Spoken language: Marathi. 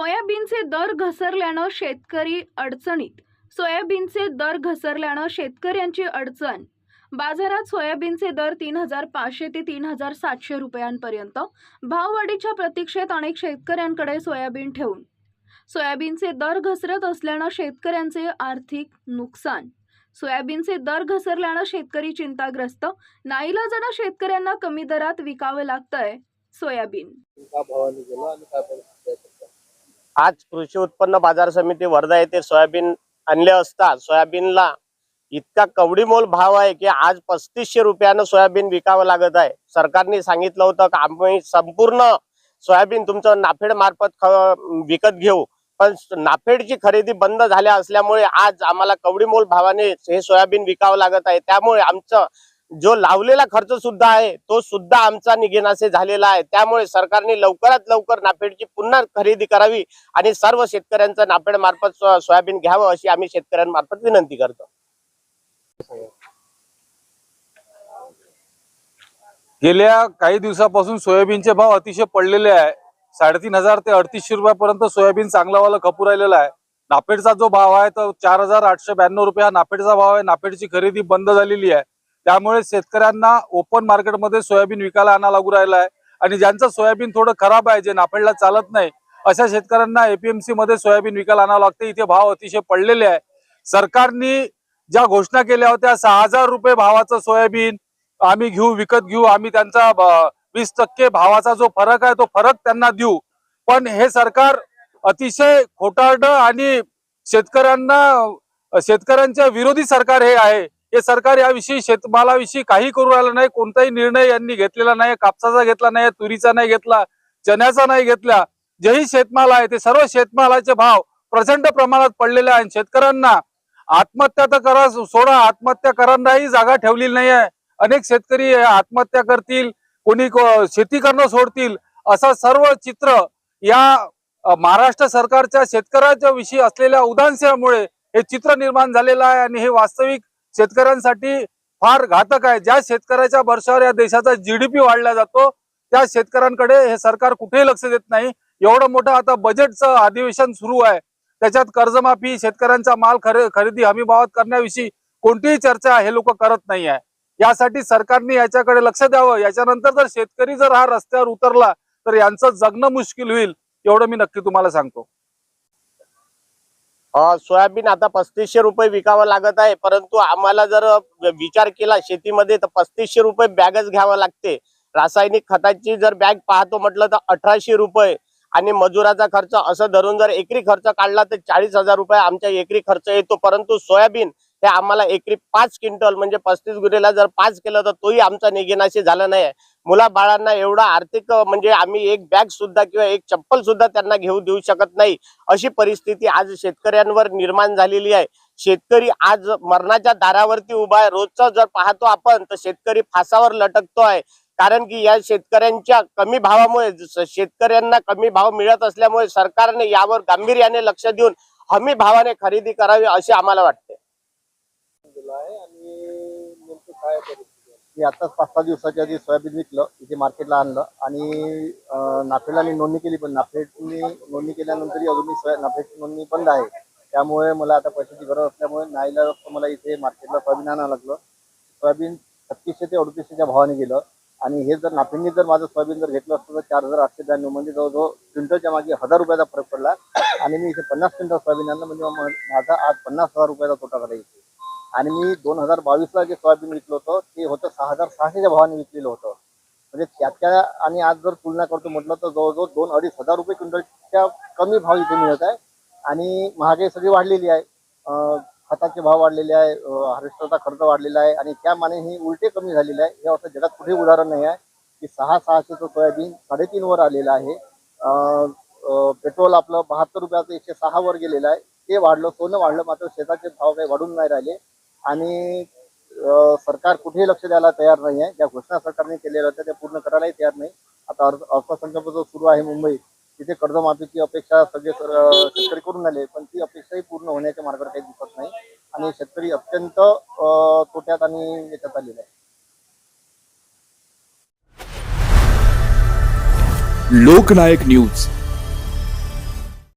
सोयाबीनचे दर घसरल्यानं शेतकरी अडचणीत. सोयाबीनचे दर घसरल्यानं शेतकऱ्यांची अडचण. बाजारात सोयाबीनचे दर तीन हजार पाचशे ते तीन हजार सातशे रुपयांपर्यंत. भाववाढीच्या प्रतीक्षेत अनेक शेतकऱ्यांकडे सोयाबीन ठेवून. सोयाबीनचे दर घसरत असल्यानं शेतकऱ्यांचे आर्थिक नुकसान. सोयाबीनचे दर घसरल्यानं शेतकरी चिंताग्रस्त. नाईलाजानं शेतकऱ्यांना कमी दरात विकावं लागतंय सोयाबीन का भावाने गेलो आणि काय परिस्थिती आहे सध्या? आज कृषी उत्पन्न बाजार समिती वर्धा येथे सोयाबीन आणले असता सोयाबीनला इतका कवडीमोल भाव आहे की आज पस्तीसशे रुपयानं सोयाबीन विकावं लागत आहे. सरकारने सांगितलं होतं की आम्ही संपूर्ण सोयाबीन तुमचं नाफेड मार्फत ख- विकत घेऊ. पण नाफेडची खरेदी बंद झाल्या असल्यामुळे आज आम्हाला कवडीमोल भावाने हे सोयाबीन विकावं लागत आहे. त्यामुळे आमचं जो लावलेला खर्च सुद्धा आहे तो सुद्धा आमचा निघेनासे झालेला आहे. त्यामुळे सरकारने लवकरात लवकर नाफेडची पुन्हा खरेदी करावी आणि सर्व शेतकऱ्यांचं नाफेड मार्फत सोयाबीन घ्यावं अशी आम्ही शेतकऱ्यांमार्फत विनंती करतो. गेल्या काही दिवसापासून सोयाबीनचे भाव अतिशय पडलेले आहे. साडेतीन हजार ते अडतीसशे रुपयापर्यंत सोयाबीन चांगलावाला खपू राहिलेला आहे. नाफेडचा जो भाव आहे तो चार हजार आठशे ब्याण्णव रुपये हा नाफेडचा भाव आहे. नाफेडची खरेदी बंद झालेली आहे. त्यामुळे शेतकऱ्यांना ओपन मार्केटमध्ये सोयाबीन विकायला आणा लागू राहिला आहे आणि ज्यांचं सोयाबीन थोडं खराब आहे जे नाफेडला चालत नाही अशा शेतकऱ्यांना एपीएमसी मध्ये सोयाबीन विकायला आणावं लागते. इथे भाव अतिशय पडलेले आहे. सरकारने ज्या घोषणा केल्या होत्या सहा हजार रुपये भावाचं सोयाबीन आम्ही घेऊ विकत घेऊ आम्ही त्यांचा वीस टक्के भावाचा जो फरक आहे तो फरक त्यांना देऊ. पण हे सरकार अतिशय खोटारड आणि शेतकऱ्यांना शेतकऱ्यांच्या विरोधी सरकार हे आहे. हे सरकार याविषयी शेतमालाविषयी काही करू राहिलं नाही कोणताही निर्णय यांनी घेतलेला नाही कापसाचा घेतला नाही तुरीचा नाही घेतला चण्याचा नाही घेतला. जेही शेतमाल आहे ते सर्व शेतमालाचे भाव प्रचंड प्रमाणात पडलेले आहे आणि शेतकऱ्यांना आत्महत्या तर करा सोडा आत्महत्या करांनाही जागा ठेवलेली नाही आहे अनेक शेतकरी आत्महत्या करतील कोणी को- शेती करणं सोडतील असं सर्व चित्र या महाराष्ट्र सरकारच्या शेतकऱ्याच्या विषयी असलेल्या उदाहरणामुळे हे चित्र निर्माण झालेलं आहे आणि हे वास्तविक शेतकऱ्यांसाठी फार घातक आहे. ज्या शेतकऱ्याच्या वर्षावर या देशाचा जीडीपी वाढला जातो त्या शेतकऱ्यांकडे हे सरकार कुठेही लक्ष देत नाही. एवढं मोठं आता बजेटचं अधिवेशन सुरू आहे. त्याच्यात कर्जमाफी शेतकऱ्यांचा माल खरे खरेदी हमी भावात करण्याविषयी कोणतीही चर्चा हे लोक करत नाही आहे. यासाठी सरकारने याच्याकडे लक्ष द्यावं. याच्यानंतर जर शेतकरी जर हा रस्त्यावर उतरला तर यांचं जगणं मुश्किल होईल एवढं मी नक्की तुम्हाला सांगतो. सोयाबीन आता पस्तीसशे रुपये विकावं लागत आहे परंतु आम्हाला जर विचार केला शेतीमध्ये तर पस्तीसशे रुपये बॅगच घ्यावं लागते. रासायनिक खताची जर बॅग पाहतो म्हटलं तर अठराशे रुपये आणि मजुराचा खर्च असं धरून जर एकरी खर्च काढला तर चाळीस हजार रुपये आमच्या एकरी खर्च येतो. परंतु सोयाबीन हे आम्हाला एकरी पाच क्विंटल म्हणजे पस्तीस गुरेला जर पाच केलं तर तोही आमचा निघेनाशी झाला नाही. मुला बाळांना एवढा आर्थिक म्हणजे आम्ही एक बॅग सुद्धा किंवा एक चप्पल सुद्धा त्यांना घेऊ देऊ शकत नाही. अशी परिस्थिती आज शेतकऱ्यांवर निर्माण झालेली आहे. शेतकरी आज मरणाच्या दारावरती उभा आहे. रोजचा जर पाहतो आपण तर शेतकरी फासावर लटकतो आहे. कारण की या शेतकऱ्यांच्या कमी भावामुळे शेतकऱ्यांना कमी भाव मिळत असल्यामुळे सरकारने यावर गांभीर्याने लक्ष देऊन हमी भावाने खरेदी करावी असे आम्हाला वाटते गेलो आहे आणि नेमकं काय परिस्थिती आहे? मी आताच पाच सहा दिवसाच्या आधी सोयाबीन विकलं इथे मार्केटला आणलं आणि नाफेडला मी नोंदणी केली पण नाफेडनी नोंदणी केल्यानंतरही अजूनही सोया नाफेडची नोंदणी बंद आहे. त्यामुळे मला आता पैशाची गरज असल्यामुळे नाईला मला इथे मार्केटला सोयाबीन आणावं लागलं. सोयाबीन छत्तीसशे ते अडतीसशेच्या भावाने गेलं आणि हे जर नाफेडनी जर माझं सोयाबीन जर घेतलं असतं तर चार हजार आठशे ब्याण्णव म्हणजे जवळजवळ क्विंटलच्या मागे हजार रुपयाचा फरक पडला आणि मी इथे पन्नास क्विंटल सोयाबीन आणलं म्हणजे माझा आज पन्नास हजार रुपयाचा तोटा करायचा आणि मी दोन हजार बावीसला जे सोयाबीन विकलं होतं ते होतं सहा हजार सहाशेच्या भावाने विकलेलं होतं. म्हणजे त्याच्या आणि आज जर तुलना करतो म्हटलं तर जवळजवळ दोन अडीच हजार रुपये क्विंटलच्या कमी भाव इथे मिळत आहे. आणि महागाई सगळी वाढलेली आहे. खताचे भाव वाढलेले आहे. हार्वेस्टरचा खर्च वाढलेला आहे. आणि त्या माने ही उलटे कमी झालेले आहे. हे असं जगात कुठे उदाहरण नाही आहे की सहा सहाशेचं सोयाबीन साडेतीन वर आलेलं आहे. पेट्रोल आपलं बहात्तर रुपयाचं एकशे सहा वर गेलेलं आहे. ते वाढलं सोनं वाढलं मात्र शेताचे भाव काही वाढून नाही राहिले. आणि सरकार कुठेही लक्ष द्यायला तयार नाही आहे ज्या घोषणा सरकारने केलेल्या होत्या त्या पूर्ण करायलाही तयार नाही. आता अर्थ अर्थसंकल्प जो सुरू आहे मुंबईत तिथे कर्जमाफीची अपेक्षा सगळे शेतकरी करून आले पण ती अपेक्षाही पूर्ण होण्याच्या मार्गावर काही दिसत नाही. आणि शेतकरी अत्यंत तोट्यात आणि याच्यात आलेला आहे लोकनायक न्यूज.